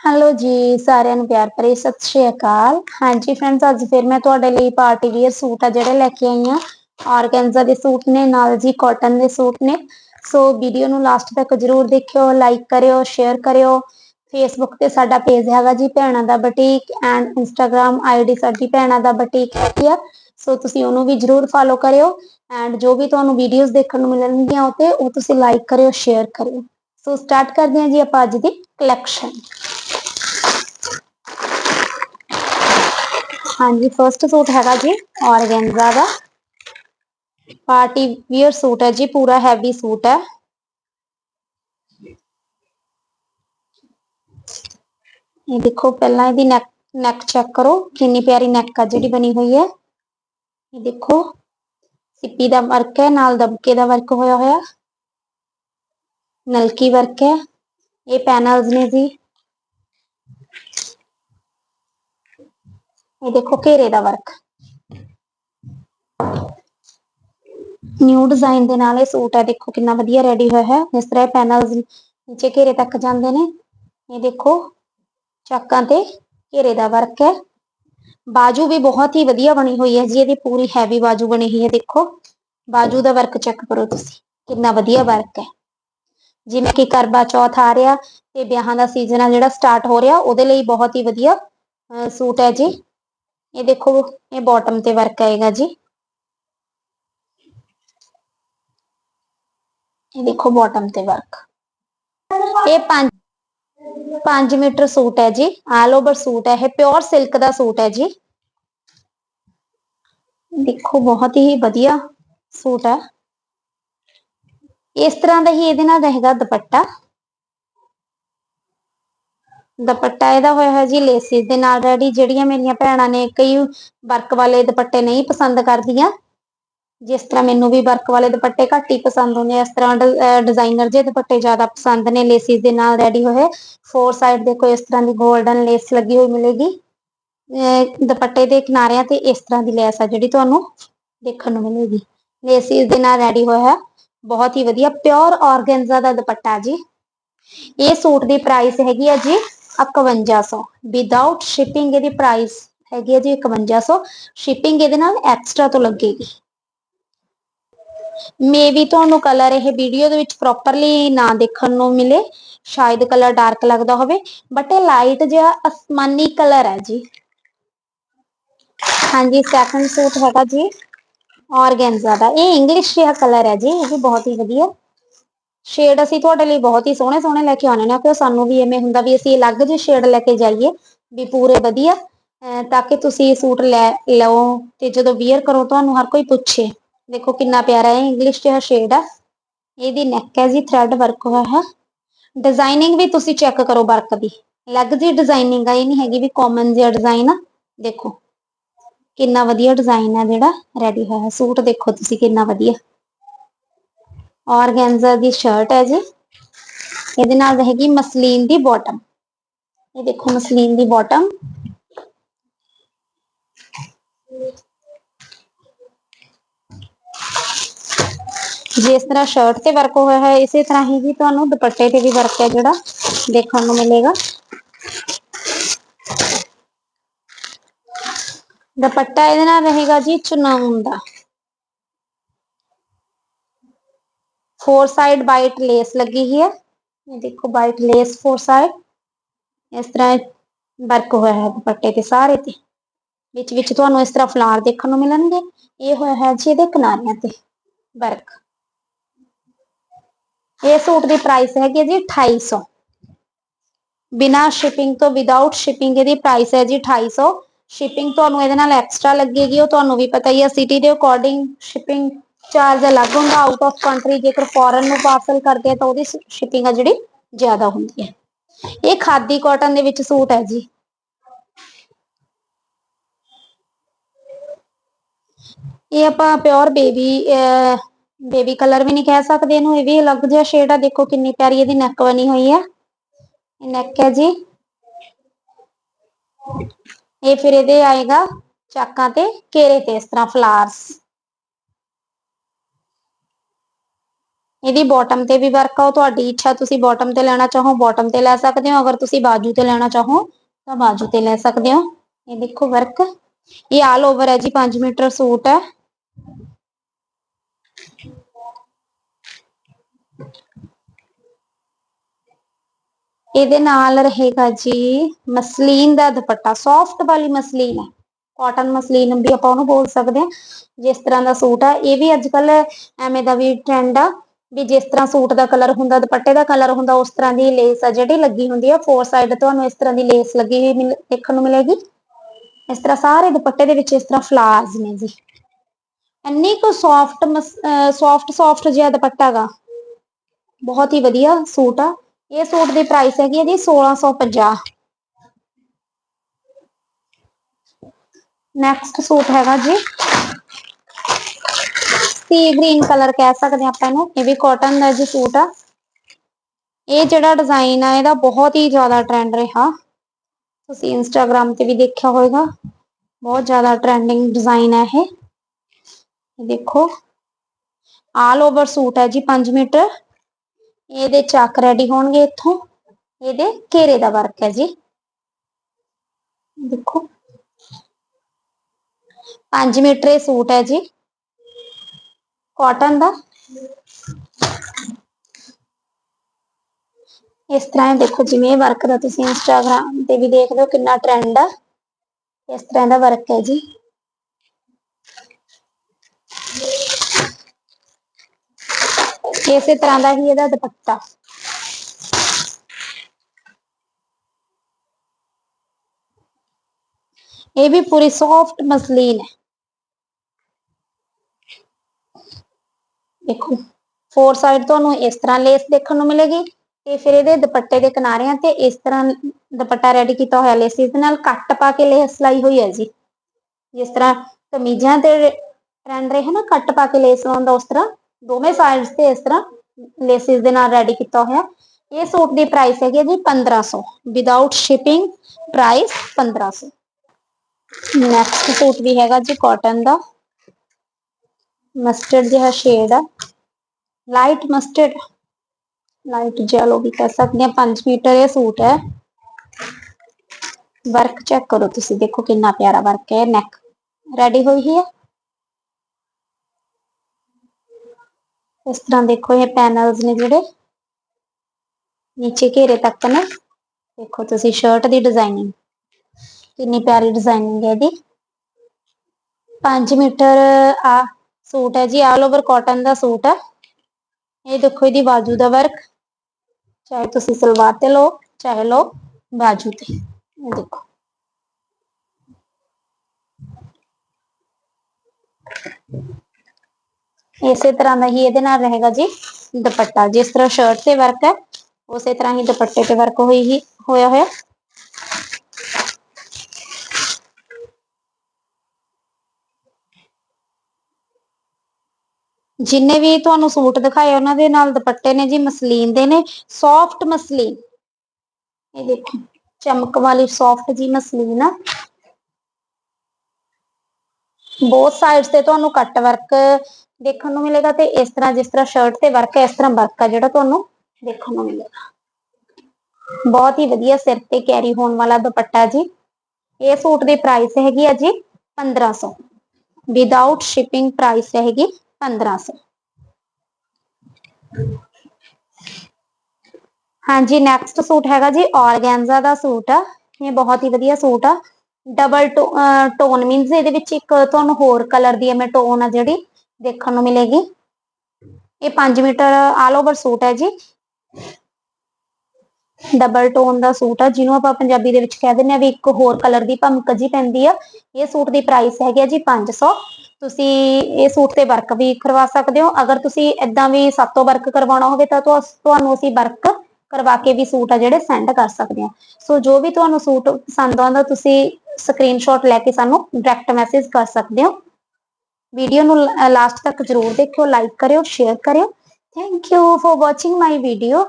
Hello ਜੀ, ਸਾਰਿਆਂ ਨੂੰ ਪਿਆਰ ਭਰੀ ਸਤਿ ਸ਼੍ਰੀ ਅਕਾਲ। ਹਾਂਜੀ ਫਰੈਂਡਸ ਅੱਜ ਫਿਰ ਮੈਂ ਤੁਹਾਡੇ ਲਈ ਪਾਰਟੀ ਵੀਅਰ ਸੂਟ ਆ ਜਿਹੜੇ ਲੈ ਕੇ ਆਈ ਆ ਆਰਗੈਂਜ਼ਾ ਦੇ ਸੂਟ ਨੇ, ਨਾਲ ਜੀ ਕਾਟਨ ਦੇ ਸੂਟ ਨੇ। ਸੋ ਵੀਡੀਓ ਨੂੰ ਲਾਸਟ ਤੱਕ ਜਰੂਰ ਦੇਖਿਓ ਲਾਈਕ ਕਰਿਓ ਸ਼ੇਅਰ ਕਰਿਓ। ਫੇਸਬੁੱਕ ਤੇ ਸਾਡਾ ਪੇਜ ਹੈਗਾ ਜੀ ਭੈਣਾਂ ਦਾ ਬੁਟੀਕ ਐਂਡ ਇੰਸਟਾਗ੍ਰam ਆਈਡੀ ਸਾਡੀ ਭੈਣਾਂ ਦਾ ਬੁਟੀਕ ਹੈਗੀ ਆ। ਸੋ ਤੁਸੀਂ ਉਹਨੂੰ ਵੀ ਜਰੂਰ ਫਾਲੋ ਕਰਿਓ ਐਂਡ ਜੋ ਵੀ ਤੁਹਾਨੂੰ ਵੀਡੀਓਜ਼ ਦੇਖਣ ਨੂੰ ਮਿਲਣਗੀਆਂ ਉਹ 'ਤੇ ਉਹ ਤੁਸੀਂ ਲਾਈਕ ਕਰਿਓ ਸ਼ੇਅਰ ਕਰਿਓ। ਸੋ ਸਟਾਰਟ ਕਰਦੇ ਹਾਂ ਜੀ ਆਪਾਂ ਅੱਜ ਦੀ ਕਲੈਕਸ਼ਨ ਹਾਂਜੀ ਫਰਸਟ ਸੂਟ ਹੈਗਾ ਜੀ, ਔਰਗੈਂਜ਼ਾ ਦਾ। ਪਾਰਟੀ ਵੀਅਰ ਸੂਟ ਹੈ ਜੀ, ਪੂਰਾ ਹੈਵੀ ਸੂਟ ਹੈ। ਇਹ ਦੇਖੋ, ਪਹਿਲਾਂ ਇਹਦੀ ਨੈਕ ਨੈਕ ਚੈੱਕ ਕਰੋ, ਕਿੰਨੀ ਪਿਆਰੀ ਨੈਕ ਆ ਜਿਹੜੀ ਬਣੀ ਹੋਈ ਹੈ। ਇਹ ਦੇਖੋ, ਸਿੱਪੀ ਦਾ ਵਰਕ ਹੈ, ਨਾਲ ਦਬਕੇ ਦਾ ਵਰਕ ਹੋਇਆ ਹੋਇਆ। ਨਲਕੀ ਵਰਕ ਹੈ। ਇਹ ਪੈਨਲਸ ਨੇ ਜੀ। ਇਹ ਦੇਖੋ ਘੇਰੇ ਦਾ ਵਰਕ। ਨਿਊ ਡਿਜ਼ਾਈਨ ਦੇ ਨਾਲ ਇਹ ਸੂਟ ਹੈ, ਦੇਖੋ ਕਿੰਨਾ ਵਧੀਆ ਰੈਡੀ ਹੋਇਆ ਹੈ। ਇਸ ਤਰ੍ਹਾਂ ਪੈਨਲਸ ਨੀਚੇ ਘੇਰੇ ਤੱਕ ਜਾਂਦੇ ਨੇ। ਇਹ ਦੇਖੋ, ਚੱਕਾਂ ਤੇ ਘੇਰੇ ਦਾ ਵਰਕ ਹੈ। ਬਾਜੂ ਵੀ ਬਹੁਤ ਹੀ ਵਧੀਆ ਬਣੀ ਹੋਈ ਹੈ ਜੀ, ਇਹਦੀ ਪੂਰੀ ਹੈਵੀ ਬਾਜੂ ਬਣੀ ਹੋਈ ਹੈ, ਦੇਖੋ। ਬਾਜੂ ਦਾ ਵਰਕ ਚੈੱਕ ਕਰੋ ਤੁਸੀਂ, ਕਿੰਨਾ ਵਧੀਆ ਵਰਕ ਹੈ। ਜਿਵੇਂ ਕਿ ਕਰਵਾ ਚੌਥ ਆ ਰਿਹਾ ਤੇ ਵਿਆਹਾਂ ਦਾ ਸੀਜ਼ਨ ਆ ਜਿਹੜਾ ਸਟਾਰਟ ਹੋ ਰਿਹਾ, ਉਹਦੇ ਲਈ ਬਹੁਤ ਹੀ ਵਧੀਆ ਸੂਟ ਹੈ ਜੀ। ਇਹ ਦੇਖੋ ਇਹ ਬਾਟਮ ਤੇ ਵਰਕ ਆਏਗਾ ਜੀ ਇਹ ਦੇਖੋ ਬਾਟਮ ਤੇ ਵਰਕ ਇਹ 5 5 ਮੀਟਰ ਸੂਟ ਹੈ ਜੀ ਆਲ ਓਵਰ ਸੂਟ ਹੈ ਇਹ ਪਿਓਰ ਸਿਲਕ ਦਾ ਸੂਟ ਹੈ ਜੀ ਦੇਖੋ ਬਹੁਤ ਹੀ ਵਧੀਆ ਸੂਟ ਹੈ ਇਸ ਤਰ੍ਹਾਂ ਦਾ ਹੀ ਇਹਦੇ ਨਾਲ ਰਹੇਗਾ ਦੁਪੱਟਾ ਦੁਪੱਟਾ ਇਹਦਾ ਹੋਇਆ ਹੈ ਜੀ ਲੇਸਿਸ ਦੇ ਨਾਲ ਰੈਡੀ ਜਿਹੜੀਆਂ ਮੇਰੀਆਂ ਭੈਣਾਂ ਨੇ ਕਈ ਵਰਕ ਵਾਲੇ ਦੁਪੱਟੇ ਨਹੀਂ ਪਸੰਦ ਕਰਦੀਆਂ। ਜਿਸ ਤਰ੍ਹਾਂ ਮੈਨੂੰ ਵੀ ਵਰਕ ਵਾਲੇ ਦੁਪੱਟੇ ਘੱਟ ਹੀ ਪਸੰਦ ਹੁੰਦੇ ਇਸ ਤਰ੍ਹਾਂ ਡਿਜ਼ਾਈਨਰ ਜੇ ਦੁਪੱਟੇ ਜ਼ਿਆਦਾ ਪਸੰਦ ਨੇ ਲੇਸਿਸ ਦੇ ਨਾਲ ਰੈਡੀ ਹੋਏ। ਫੋਰ ਸਾਈਡ ਦੇ ਇਸ ਤਰ੍ਹਾਂ ਦੀ 골ਡਨ ਲੇਸ ਲੱਗੀ ਹੋਈ ਮਿਲੇਗੀ। ਦੁਪੱਟੇ ਦੇ ਕਿਨਾਰਿਆਂ ਤੇ ਇਸ ਤਰ੍ਹਾਂ ਦੀ ਲੈਸ ਆ ਜਿਹੜੀ ਤੁਹਾਨੂੰ ਦੇਖਣ ਨੂੰ ਮਿਲੇਗੀ। ਲੇਸਿਸ ਦੇ ਨਾਲ ਰੈਡੀ ਹੋਇਆ ਬਹੁਤ ਹੀ ਵਧੀਆ, ਪਿਓਰ ਆਰਗੈਂਜ਼ਾ ਦਾ ਦੁਪੱਟਾ ਜੀ। ਇਹ ਸੂਟ ਦੀ ਪ੍ਰਾਈਸ ਹੈਗੀ ਆ ਜੀ 5100 ਵਿਦਆਊਟ ਸ਼ਿਪਿੰਗ ਇਹਦੀ ਪ੍ਰਾਈਸ ਹੈਗੀ ਹੈ ਜੀ 5100 ਸ਼ਿਪਿੰਗ ਇਹਦੇ ਨਾਲ ਐਕਸਟਰਾ ਤੋਂ ਲੱਗੇਗੀ। ਮੇਬੀ ਤੁਹਾਨੂੰ ਕਲਰ ਇਹ ਵੀਡੀਓ ਦੇ ਵਿੱਚ ਪ੍ਰੋਪਰਲੀ ਨਾ ਦੇਖਣ ਨੂੰ ਮਿਲੇ। ਸ਼ਾਇਦ ਕਲਰ ਡਾਰਕ ਲੱਗਦਾ ਹੋਵੇ। ਬਟ ਇਹ ਲਾਈਟ ਜਿਹਾ ਅਸਮਾਨੀ ਕਲਰ ਹੈ ਜੀ। ਹਾਂਜੀ ਸੈਕੰਡ ਸੂਟ ਹੈਗਾ ਜੀ। ਔਰਗੈਂਜ਼ਾ ਦਾ। ਇਹ ਇੰਗਲਿਸ਼ ਜਿਹਾ ਕਲਰ ਹੈ ਜੀ। ਇਹ ਵੀ ਬਹੁਤ ਹੀ ਵਧੀਆ। ਸ਼ੇਡ ਅਸੀਂ ਤੁਹਾਡੇ ਲਈ ਬਹੁਤ ਹੀ ਸੋਹਣੇ ਸੋਹਣੇ ਲੈ ਕੇ ਆਉਣੇ ਨੇ ਕਿਉਂ ਸਾਨੂੰ ਵੀ ਐਵੇਂ ਹੁੰਦਾ ਵੀ ਅਸੀਂ ਅਲੱਗ ਜਿਹੇ ਸ਼ੇਡ ਲੈ ਕੇ ਜਾਈਏ, ਵੀ ਪੂਰੇ ਵਧੀਆ ਤਾਂ ਕਿ ਤੁਸੀਂ ਸੂਟ ਲੈ ਲਓ ਤੇ ਜਦੋਂ ਵੀਅਰ ਕਰੋ ਤੁਹਾਨੂੰ ਹਰ ਕੋਈ ਪੁੱਛੇ, ਦੇਖੋ ਕਿੰਨਾ ਪਿਆਰਾ ਹੈ ਇੰਗਲਿਸ਼ ਜਿਹਾ ਸ਼ੇਡ ਆ, ਇਹਦੀ ਨੈਕ ਹੈ ਜੀ ਥ੍ਰੈਡ ਵਰਕ ਹੋਇਆ ਹੈ। ਡਿਜ਼ਾਈਨਿੰਗ ਵੀ ਤੁਸੀਂ ਚੈੱਕ ਕਰੋ ਵਰਕ ਦੀ, ਅਲੱਗ ਜੀ ਡਿਜ਼ਾਈਨਿੰਗ ਆ, ਇਹ ਨਹੀਂ ਹੈਗੀ ਵੀ ਕਾਮਨ ਜਿਹਾ ਡਿਜ਼ਾਈਨ ਆ, ਦੇਖੋ, ਕਿੰਨਾ ਵਧੀਆ ਡਿਜ਼ਾਈਨ ਹੈ ਜਿਹੜਾ ਰੈਡੀ ਹੋਇਆ ਸੂਟ ਦੇਖੋ ਤੁਸੀਂ ਕਿੰਨਾ ਵਧੀਆ। ਔਰਗੈਂਜ਼ਾ ਦੀ ਸ਼ਰਟ ਹੈ ਜੀ ਇਹਦੇ ਨਾਲ ਰਹੇਗੀ ਮਸਲੀਨ ਦੀ ਬਾਟਮ ਇਹ ਦੇਖੋ ਮਸਲੀਨ ਦੀ ਬਾਟਮ ਜਿਸ ਤਰ੍ਹਾਂ ਸ਼ਰਟ ਤੇ ਵਰਕ ਹੋਇਆ ਹੈ ਇਸੇ ਤਰ੍ਹਾਂ ਹੀ ਜੀ ਤੁਹਾਨੂੰ ਦੁਪੱਟੇ ਤੇ ਵੀ ਵਰਕ ਹੈ ਜਿਹੜਾ ਦੇਖਣ ਨੂੰ ਮਿਲੇਗਾ ਦੁਪੱਟਾ ਇਹਦੇ ਨਾਲ ਰਹੇਗਾ ਜੀ ਚੁਨਾਉਣ ਦਾ फोर साइड वाइट लेस लगी हुई है ये देखो वाइट लेस फोर साइड ਇਸ ਤਰ੍ਹਾਂ ਵਰਕ ਹੋਇਆ ਹੈ ਦੁਪੱਟੇ ਤੇ ਸਾਰੇ ਤੇ ਵਿੱਚ ਵਿੱਚ ਤੁਹਾਨੂੰ ਇਸ ਤਰ੍ਹਾਂ ਫਲਾਰ ਦੇਖਣ ਨੂੰ ਮਿਲਣਗੇ ਇਹ ਹੋਇਆ ਹੈ ਜੀ ਇਹਦੇ ਕਿਨਾਰਿਆਂ ਤੇ ਵਰਕ ਇਹ ਸੂਟ ਦੀ ਪ੍ਰਾਈਸ ਹੈਗੀ ਜੀ 2800 ਬਿਨਾ ਸ਼ਿਪਿੰਗ ਤੋਂ ਵਿਦਆਊਟ ਸ਼ਿਪਿੰਗ ਇਹਦੀ ਪ੍ਰਾਈਸ ਹੈ ਜੀ 2800 ਸ਼ਿਪਿੰਗ ਤੁਹਾਨੂੰ ਇਹਦੇ ਨਾਲ ਐਕਸਟਰਾ ਲੱਗੇਗੀ ਉਹ ਤੁਹਾਨੂੰ ਵੀ ਪਤਾ ਹੀ ਹੈ ਸਿਟੀ ਦੇ ਅਕੋਰਡਿੰਗ ਸ਼ਿਪਿੰਗ ਚਾਰਜ ਅਲੱਗ ਹੁੰਦਾ ਆਊਟ ਆਫ ਕੰਟਰੀ ਜੇਕਰ ਫੋਰਨ ਨੂੰ ਪਾਰਸਲ ਕਰਦੇ ਆ ਤਾਂ ਉਹਦੀ ਸ਼ਿਪਿੰਗ ਆ ਜਿਹੜੀ ਜ਼ਿਆਦਾ ਹੁੰਦੀ ਹੈ ਇਹ ਖਾਦੀ ਕਾਟਨ ਦੇ ਵਿੱਚ ਸੂਟ ਹੈ ਜੀ। ਇਹ ਆਪਾਂ ਪਿਓਰ ਬੇਬੀ ਬੇਬੀ ਕਲਰ ਵੀ ਨਹੀਂ ਕਹਿ ਸਕਦੇ ਇਹਨੂੰ, ਇਹ ਵੀ ਅਲੱਗ ਜਿਹਾ ਸ਼ੇਡ ਆ। ਦੇਖੋ ਕਿੰਨੀ ਪਿਆਰੀ ਇਹਦੀ ਨੈਕ ਬਣੀ ਹੋਈ ਹੈ ਇਹ ਨੈਕ ਹੈ ਜੀ। ਇਹ ਫਿਰ ਇਹਦੇ ਆਏਗਾ ਚਾਕਾਂ ਤੇ ਘੇਰੇ ਤੇ, ਇਸ ਤਰ੍ਹਾਂ ਫਲਾਰਸ ਇਹਦੀ ਬਾਟਮ ਤੇ ਵੀ ਵਰਕ ਆ, ਉਹ ਤੁਹਾਡੀ ਇੱਛਾ ਤੁਸੀਂ ਬਾਟਮ ਤੇ ਲੈਣਾ ਚਾਹੋ ਬਾਟਮ ਤੇ ਲੈ ਸਕਦੇ ਹੋ, ਅਗਰ ਤੁਸੀਂ ਬਾਜੂ ਤੇ ਲੈਣਾ ਚਾਹੋ, ਤਾਂ ਬਾਜੂ ਤੇ ਲੈ ਸਕਦੇ ਹੋ। ਇਹ ਦੇਖੋ ਵਰਕ ਇਹ ਆਲ ਓਵਰ ਹੈ ਜੀ 5 ਮੀਟਰ ਸੂਟ ਹੈ। ਇਹਦੇ ਨਾਲ ਰਹੇਗਾ ਜੀ, ਮਸਲੀਨ ਦਾ ਦੁਪੱਟਾ ਸੌਫਟ ਵਾਲੀ ਮਸਲੀਨ ਹੈ। ਕਾਟਨ ਮਸਲੀਨ ਵੀ ਆਪਾਂ ਉਹਨੂੰ ਬੋਲ ਸਕਦੇ ਹਾਂ, ਜਿਸ ਤਰ੍ਹਾਂ ਦਾ ਸੂਟ ਆ ਇਹ ਵੀ ਅੱਜ ਕੱਲ ਐਵੇਂ ਦਾ ਵੀ ਟ੍ਰੈਂਡ ਆ। ਵੀ ਜਿਸ ਤਰ੍ਹਾਂ ਸੂਟ ਦਾ ਕਲਰ ਹੁੰਦਾ, ਦੁਪੱਟੇ ਦਾ ਕਲਰ ਹੁੰਦਾ, ਉਸ ਤਰ੍ਹਾਂ ਦੀ ਲੇਸ ਆ ਜਿਹੜੀ ਲੱਗੀ ਹੁੰਦੀ ਆ ਫੋਰ ਸਾਈਡ ਤੁਹਾਨੂੰ ਇਸ ਤਰ੍ਹਾਂ ਦੀ ਲੇਸ ਲੱਗੀ ਹੋਈ ਦੇਖਣ ਨੂੰ ਮਿਲੇਗੀ। ਇਸ ਤਰ੍ਹਾਂ ਸਾਰੇ ਦੁਪੱਟੇ ਦੇ ਵਿੱਚ ਇਸ ਤਰ੍ਹਾਂ ਫਲਾਰਸ ਨੇ ਜੀ। ਇੰਨੀ ਕੁ ਸੌਫਟ ਸੌਫਟ ਸੌਫਟ ਜਿਹਾ ਦੁਪੱਟਾ ਬਹੁਤ ਹੀ ਵਧੀਆ ਸੂਟ ਆ। ਇਹ ਸੂਟ ਦੀ ਪ੍ਰਾਈਸ ਹੈਗੀ ਹੈ ਜੀ 1650 ਨੈਕਸਟ ਸੂਟ ਹੈਗਾ ਜੀ ਸੀ ਗ੍ਰੀਨ ਕਲਰ ਕਹਿ ਸਕਦੇ ਹਾਂ ਆਪਾਂ ਇਹਨੂੰ ਇਹ ਵੀ ਕਾਟਨ ਦਾ ਜੀ ਸੂਟ ਆ ਇਹ ਜਿਹੜਾ ਡਿਜ਼ਾਈਨ ਆ ਇਹਦਾ ਬਹੁਤ ਹੀ ਜ਼ਿਆਦਾ ਟ੍ਰੈਂਡ ਰਿਹਾ ਤੁਸੀਂ ਇੰਸਟਾਗ੍ਰam ਤੇ ਵੀ ਦੇਖਿਆ ਹੋਵੇਗਾ ਬਹੁਤ ਜ਼ਿਆਦਾ ਟ੍ਰੈਂਡਿੰਗ ਡਿਜ਼ਾਈਨ ਹੈ ਇਹ ਇਹ ਦੇਖੋ ਆਲ ਓਵਰ ਸੂਟ ਹੈ ਜੀ 5 ਮੀਟਰ ਇਹਦੇ ਚੱਕ ਰੈਡੀ ਹੋਣਗੇ ਇੱਥੋਂ ਇਹਦੇ ਘੇਰੇ ਦਾ ਵਰਕ ਹੈ ਜੀ ਦੇਖੋ 5 ਮੀਟਰ ਇਹ ਸੂਟ ਹੈ ਜੀ ਕਾਟਨ ਦਾ ਇਸ ਤਰ੍ਹਾਂ ਇਹ ਦੇਖੋ ਜਿਵੇਂ ਇਹ ਵਰਕ ਦਾ ਤੁਸੀਂ ਇੰਸਟਾਗ੍ਰam ਤੇ ਵੀ ਦੇਖਦੇ ਹੋ ਕਿੰਨਾ ਟ੍ਰੈਂਡ ਆ। ਇਸ ਤਰ੍ਹਾਂ ਦਾ ਵਰਕ ਹੈ ਜੀ। ਇਸੇ ਤਰ੍ਹਾਂ ਦਾ ਹੀ ਇਹਦਾ ਦੁਪੱਟਾ। ਇਹ ਵੀ ਪੂਰੀ ਸੌਫਟ ਮਸਲੀਨ ਹੈ। ਦੇਖੋ ਫੋਰ ਸਾਈਡ ਤੁਹਾਨੂੰ ਇਸ ਤਰ੍ਹਾਂ ਲੇਸ ਦੇਖਣ ਨੂੰ ਮਿਲੇਗੀ ਤੇ ਫਿਰ ਇਹਦੇ ਦੁਪੱਟੇ ਦੇ ਕਿਨਾਰਿਆਂ ਤੇ ਇਸ ਤਰ੍ਹਾਂ ਦੁਪੱਟਾ ਰੈਡੀ ਕੀਤਾ ਹੋਇਆ ਲੇਸਿਸ ਦੇ ਨਾਲ ਕੱਟ ਪਾ ਕੇ ਲੇਸ ਲਾਈ ਹੋਈ ਹੈ ਜੀ। ਜਿਸ ਤਰ੍ਹਾਂ ਕਮੀਜ਼ਾਂ ਤੇ ਟ੍ਰੈਂਡ ਰਹੇ ਨਾ, ਕੱਟ ਪਾ ਕੇ ਲੇਸ ਲਾਉਣ ਦਾ ਉਸ ਤਰ੍ਹਾਂ ਦੋਵੇਂ ਸਾਈਡਸ ਤੇ ਇਸ ਤਰ੍ਹਾਂ ਲੇਸਿਸ ਦੇ ਨਾਲ ਰੈਡੀ ਕੀਤਾ ਹੋਇਆ। ਇਹ ਸੂਟ ਦੀ ਪ੍ਰਾਈਸ ਹੈਗੀ ਹੈ ਜੀ 1500 without shipping price 1500 next suit ਵੀ ਹੈਗਾ ਜੀ ਕਾਟਨ ਦਾ। ਮਸਟਰਡ ਜਿਹਾ ਸ਼ੇਡ ਆ। ਲਾਈਟ ਮਸਟਰਡ ਲਾਈਟ ਜੈਲੋ ਵੀ ਕਹਿ ਸਕਦੇ ਆ 5 ਮੀਟਰ ਇਹ ਸੂਟ ਹੈ। ਵਰਕ ਚੈੱਕ ਕਰੋ ਤੁਸੀਂ, ਦੇਖੋ ਕਿੰਨਾ ਪਿਆਰਾ ਵਰਕ ਹੈ ਨੈਕ ਰੈਡੀ ਹੋਈ ਹੈ? ਇਸ ਤਰ੍ਹਾਂ ਦੇਖੋ ਇਹ ਪੈਨਲਸ ਨੇ ਜਿਹੜੇ। ਨੀਚੇ ਘੇਰੇ ਤੱਕ ਨੇ। ਦੇਖੋ ਤੁਸੀਂ ਸ਼ਰਟ ਦੀ ਡਿਜ਼ਾਈਨਿੰਗ ਕਿੰਨੀ ਪਿਆਰੀ ਡਿਜ਼ਾਈਨਿੰਗ ਹੈ ਇਹਦੀ। 5 ਮੀਟਰ ਆ ਸੂਟ ਹੈ ਜੀ ਆਲ ਓਵਰ ਕਾਟਨ ਦਾ ਸੂਟ ਹੈ। ਇਹ ਦੇਖੋ ਇਹਦੀ ਬਾਜੂ ਦਾ ਵਰਕ ਚਾਹੇ ਤੁਸੀਂ ਸਲਵਾਰ ਤੇ ਲਓ, ਚਾਹੇ ਲਓ, ਬਾਜੂ ਤੇ। ਇਹ ਦੇਖੋ। ਇਸੇ ਤਰ੍ਹਾਂ ਦਾ ਹੀ ਇਹਦੇ ਨਾਲ ਰਹੇਗਾ ਜੀ, ਦੁਪੱਟਾ। ਜਿਸ ਤਰ੍ਹਾਂ ਸ਼ਰਟ ਤੇ ਵਰਕ ਹੈ, ਉਸੇ ਤਰ੍ਹਾਂ ਹੀ ਦੁਪੱਟੇ ਤੇ ਵਰਕ ਹੋਈ ਹੀ, ਹੋਇਆ ਹੋਇਆ। ਜਿੰਨੇ ਵੀ ਤੁਹਾਨੂੰ ਸੂਟ ਦਿਖਾਏ ਉਹਨਾਂ ਦੇ ਨਾਲ ਦੁਪੱਟੇ ਨੇ ਜੀ, ਮਸਲੀਨ ਦੇ ਨੇ ਸੌਫਟ ਮਸਲੀਨ। ਇਹ ਦੇਖੋ, ਚਮਕ ਵਾਲੀ ਸੌਫਟ ਜੀ ਮਸਲੀਨ ਆ। ਬਹੁਤ ਸਾਈਡਸ ਤੇ ਤੁਹਾਨੂੰ ਕੱਟ ਵਰਕ ਦੇਖਣ ਨੂੰ ਮਿਲੇਗਾ ਤੇ ਇਸ ਤਰ੍ਹਾਂ ਜਿਸ ਤਰ੍ਹਾਂ ਸ਼ਰਟ ਤੇ ਵਰਕ ਹੈ, ਇਸ ਤਰ੍ਹਾਂ ਵਰਕ ਆ ਜਿਹੜਾ ਤੁਹਾਨੂੰ ਦੇਖਣ ਨੂੰ ਮਿਲੇਗਾ। ਬਹੁਤ ਹੀ ਵਧੀਆ ਸਿਰ ਤੇ ਕੈਰੀ ਹੋਣ ਵਾਲਾ ਦੁਪੱਟਾ ਜੀ। ਇਹ ਸੂਟ ਦੀ ਪ੍ਰਾਈਸ ਹੈਗੀ ਆ ਜੀ 1500 ਵਿਦਆਊਟ ਸ਼ਿਪਿੰਗ ਪ੍ਰਾਈਸ ਹੈਗੀ। 1500 ਹਾਂਜੀ ਨੈਕਸਟ ਸੂਟ ਹੈਗਾ ਜੀ ਆਰਗੈਂਜ਼ਾ ਦਾ ਸੂਟ ਆ। ਇਹ ਬਹੁਤ ਹੀ ਵਧੀਆ ਸੂਟ ਆ। ਡਬਲ ਟੋਨ ਮੀਨਸ ਇਹਦੇ ਵਿੱਚ ਇੱਕ ਤੁਹਾਨੂੰ ਹੋਰ ਕਲਰ ਦੀ ਐਵੇਂ ਟੋਨ ਆ ਜਿਹੜੀ ਦੇਖਣ ਨੂੰ ਮਿਲੇਗੀ। ਇਹ 5 ਮੀਟਰ ਆਲ ਓਵਰ ਸੂਟ ਹੈ ਜੀ। ਡਬਲ ਟੋਨ ਦਾ ਸੂਟ ਆ, ਜਿਹਨੂੰ ਆਪਾਂ ਪੰਜਾਬੀ ਦੇ ਵਿੱਚ ਕਹਿ ਦਿੰਦੇ ਆ ਵੀ ਇੱਕ ਹੋਰ ਕਲਰ ਦੀ ਭਮਕ ਜੀ ਪੈਂਦੀ ਆ। ਇਹ ਸੂਟ ਦੀ ਪ੍ਰਾਈਸ ਹੈਗੀ ਆ ਜੀ 500 ਤੁਸੀਂ ਇਹ ਸੂਟ ਤੇ ਵਰਕ ਵੀ ਕਰਵਾ ਸਕਦੇ ਹੋ। ਅਗਰ ਤੁਸੀਂ ਇਦਾਂ ਵੀ ਸਾਤੋਂ ਵਰਕ ਕਰਵਾਉਣਾ ਹੋਵੇ ਤਾਂ ਤੁਹਾਨੂੰ ਅਸੀਂ ਵਰਕ ਕਰਵਾ ਕੇ ਵੀ ਸੂਟ ਆ ਜਿਹੜੇ ਸੈਂਡ ਕਰ ਸਕਦੇ ਹੋ। ਸੋ ਜੋ ਵੀ ਤੁਹਾਨੂੰ ਸੂਟ ਪਸੰਦ ਆਉਂਦਾ, ਤੁਸੀਂ ਸਕਰੀਨਸ਼ਾਟ ਲੈ ਕੇ ਸਾਨੂੰ ਡਾਇਰੈਕਟ ਮੈਸੇਜ ਕਰ ਸਕਦੇ ਹੋ। ਵੀਡੀਓ ਨੂੰ ਲਾਸਟ ਤੱਕ ਜਰੂਰ ਦੇਖਿਓ ਲਾਈਕ ਕਰਿਓ ਸ਼ੇਅਰ ਕਰਿਓ। Thank you for watching my video